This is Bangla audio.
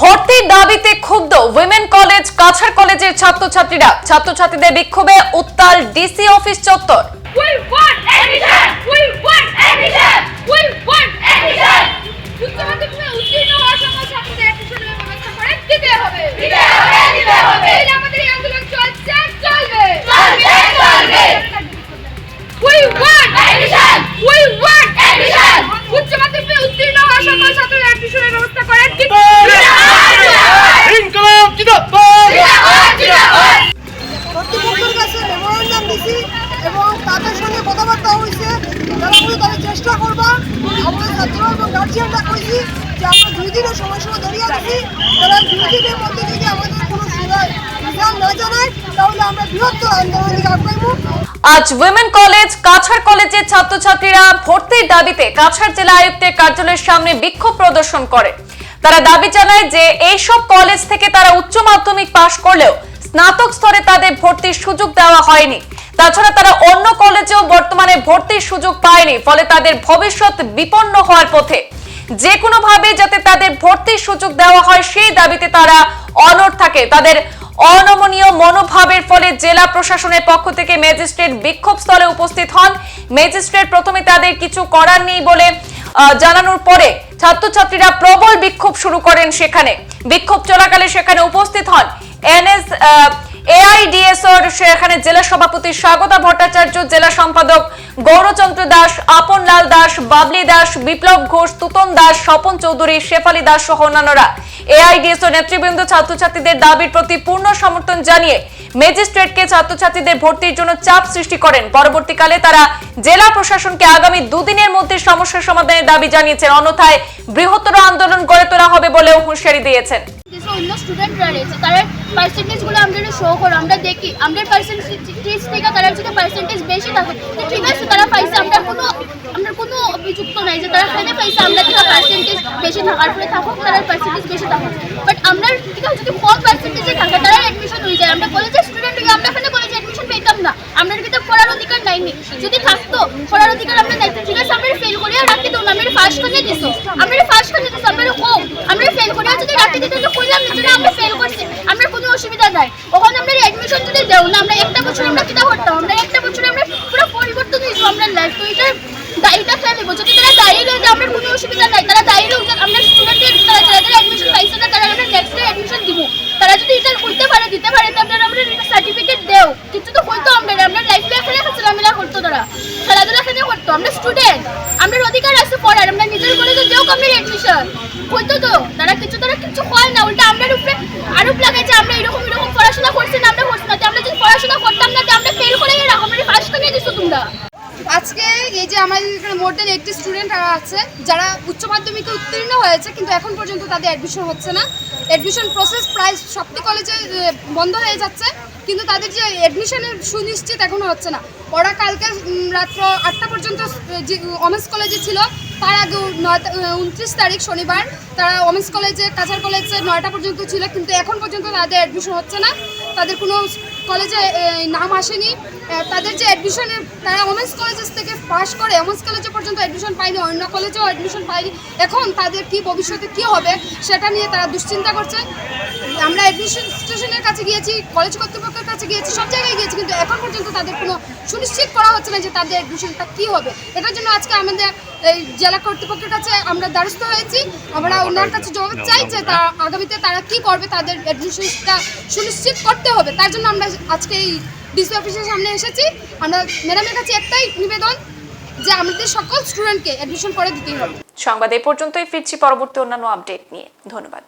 ভর্তির দাবিতে ক্ষুব্ধ উইমেন কলেজ কাছার কলেজের ছাত্রছাত্রীরা। ছাত্রছাত্রীদের বিক্ষোভে উত্তাল ডিসি অফিস চত্বর। এবং গার্জিয়ানরা কইছি যে আমরা দুই দিনের সময়সীমা ধরিয়ে আছি। তারা দুই দিনের মধ্যে যদি আমাদের কোনো রেজাল্ট না জানায়, তাহলে আমরা বৃহত্তর আন্দোলনের দিকে আগাইবো আজ উইমেন কলেজ কাছাড় কলেজের ছাত্রছাত্রীরা ভর্তির দাবিতে কাছাড় জেলা আয়ুক্তের কার্যালয়ের সামনে বিক্ষোভ প্রদর্শন করে। তারা দাবি জানায় যে এইসব কলেজ থেকে তারা উচ্চ মাধ্যমিক পাশ করলেও স্নাতক স্তরে তাদের ভর্তির সুযোগ দেওয়া হয়নি। তাছাড়া তারা অন্য কলেজেও বর্তমানে ভর্তির সুযোগ পায়নি, ফলে তাদের ভবিষ্যৎ বিপন্ন হওয়ার পথে। যে কোনো ভাবে যাতে তাদের ভর্তির সুযোগ দেওয়া হয়, সেই দাবিতে তারা অনড় থাকে। তাদের অনমনীয় মনোভাবের ফলে জেলা প্রশাসনের পক্ষ থেকে ম্যাজিস্ট্রেট বিক্ষোভ স্থলে উপস্থিত হন। ম্যাজিস্ট্রেট প্রথমে তাদের কিছু করার নেই বলে জানানোর পরে ছাত্রছাত্রীরা প্রবল বিক্ষোভ শুরু করেন সেখানে। বিক্ষোভ চলাকালে সেখানে উপস্থিত হন। এনএস এআইডিএসওর সেখানে জেলা সভাপতি স্বাগতা ভট্টাচার্য, জেলা সম্পাদক গৌরচন্দ্র দাস, আপন লাল দাস, বাবলি দাস, বিপ্লব ঘোষ, তুতন দাস, স্বপন চৌধুরী, শেফালি দাস সহ অন্যান্যরা। এআইডিএসও নেতৃবৃন্দ ছাত্রছাত্রীদের দাবির প্রতি পূর্ণ সমর্থন জানিয়ে ম্যাজিস্ট্রেটকে ছাত্রছাত্রীদের ভর্তির জন্য চাপ সৃষ্টি করেন। পরবর্তীকালে তারা জেলা প্রশাসনকে আগামী দুদিনের মধ্যে সমস্যার সমাধানের দাবি জানিয়েছেন। অন্যথায় বৃহত্তর আন্দোলন গড়ে তোলা হবে বলেও হুঁশিয়ারি দিয়েছেন। অন্য স্টুডেন্টরা রয়েছে, তারা পার্সেন্টেজগুলো আমাদের শো করো, আমরা দেখি আমাদের পার্সেন্টেজ থেকে তারা যদি পার্সেন্টেজ বেশি থাকে ঠিক আছে, তারা পাইছে আমরা কোনো আমরা কোনো অভিযুক্ত নাই যে তারা খেলে পাইছে আমরা থেকে পার্সেন্টেজ বেশি থাকার পরে থাকুক, তারা পার্সেন্টেজ বেশি থাকুক। বাট আমরা ঠিক আছে যদি কম পার্সেন্টেজে থাকে, তারা অ্যাডমিশন হয়ে যায়। আমরা কলেজের স্টুডেন্ট হয়ে আমরা এখানে কলেজে অ্যাডমিশন পেতাম না। আমরা কিন্তু পড়ার অধিকার নাইনি। যদি থাকতো পড়ার অধিকার আমরা নাইতো। ঠিক আছে, আমরা ফেল করিয়া রাখি, তো আমরা ফার্স্ট খানে দিছো আমরা ফার্স্ট খানে দিছো আমরা কম আমরা ফেল করিয়া যদি রাখি দিতে তো কইলাম না যদি আমরা ফেল করছি আমরা কোনো অসুবিধা নাই ওখানে আমরা অ্যাডমিশন যদি দেও না আমরা একটা বছর আমরা কিনা করতাম আমরা একটা বছরে আমরা পুরো পরিবর্তন হয়েছো আমরা লাইফ তো এটা দায়ীটা ফেলব যদি তারা দায়ী রয়ে যায় আমরা কোনো অসুবিধা নাই, তারা দায়ী রয়ে যাক আমরা স্টুডেন্টের তারা যারা অ্যাডমিশন পাইছে না, তারা আমরা নেক্সট অ্যাডমিশন দিব। তারা যদি এটা করতে পারে, দিতে পারে, তো আপনারা আমরা সার্টিফিকেট দেও। কিন্তু তো কইতো আমরা আমরা লাইফ এখানে খেলামেলা করতো তারা। খেলাধুলা এখানে করতো, আমরা স্টুডেন্ট আমাদের অধিকার আছে পড়ার, আমরা নিজের কলেজে দেও আমরা অ্যাডমিশন কইতো তো, তারা কিছু তারা কিছু হয় না, উল্টা আমরা উপরে আরোপ লাগাইছে, আমরা এরকম এরকম পড়াশোনা করছি না, আমরা করছি না। আমরা যদি পড়াশোনা করতাম না তো আমরা ফেল করে রাখো আমরা ফার্স্ট আজকে এই যে আমাদের এখানে মোর দেন এইটটি স্টুডেন্ট আছে, যারা উচ্চ মাধ্যমিকে উত্তীর্ণ হয়েছে, কিন্তু এখন পর্যন্ত তাদের অ্যাডমিশন হচ্ছে না। অ্যাডমিশন প্রসেস প্রায় সবটি কলেজে বন্ধ হয়ে যাচ্ছে। কিন্তু তাদের যে অ্যাডমিশনের সুনিশ্চিত এখনও হচ্ছে না। ওরা কালকে রাত্র আটটা পর্যন্ত যে ওমেন্স কলেজে ছিল, তার আগে উনত্রিশ তারিখ শনিবার, তারা ওমেন্স কলেজে কাছার কলেজে নয়টা পর্যন্ত ছিল, কিন্তু এখন পর্যন্ত তাদের অ্যাডমিশন হচ্ছে না। তাদের কোনো কলেজে নাম আসেনি। তাদের যে অ্যাডমিশনের তারা ওমেন্স কলেজেস থেকে পাস করে ওমেন্স কলেজে পর্যন্ত অ্যাডমিশন পায়নি, অন্য কলেজেও অ্যাডমিশন পায়নি। এখন তাদের কি ভবিষ্যতে কি হবে, সেটা নিয়ে তারা দুশ্চিন্তা করছে। আমরা অ্যাডমিশন স্টেশনের কাছে গিয়েছি কলেজ কর্তৃপক্ষের কাছে গিয়েছি, সব জায়গায় গিয়েছি, কিন্তু এখন পর্যন্ত তাদের কোনো সুনিশ্চিত করা হচ্ছে না যে তাদের অ্যাডমিশনটা কী হবে। এটার জন্য আজকে আমাদের এই জেলা কর্তৃপক্ষের কাছে আমরা দ্বারস্থ হয়েছি। আমরা ওনার কাছে জবাব চাই যে তা আগামীতে তারা কি করবে, তাদের অ্যাডমিশনটা সুনিশ্চিত করতে হবে। তার জন্য আমরা আজকে এই ডিসি অফিসের সামনে এসেছি। আমরা ম্যাডামের কাছে একটাই নিবেদন যে আমাদের সকল স্টুডেন্টকে অ্যাডমিশন করে দিতেই হবে। সংবাদ এ পর্যন্তই, ফিরছি পরবর্তী অন্যান্য আপডেট নিয়ে। ধন্যবাদ।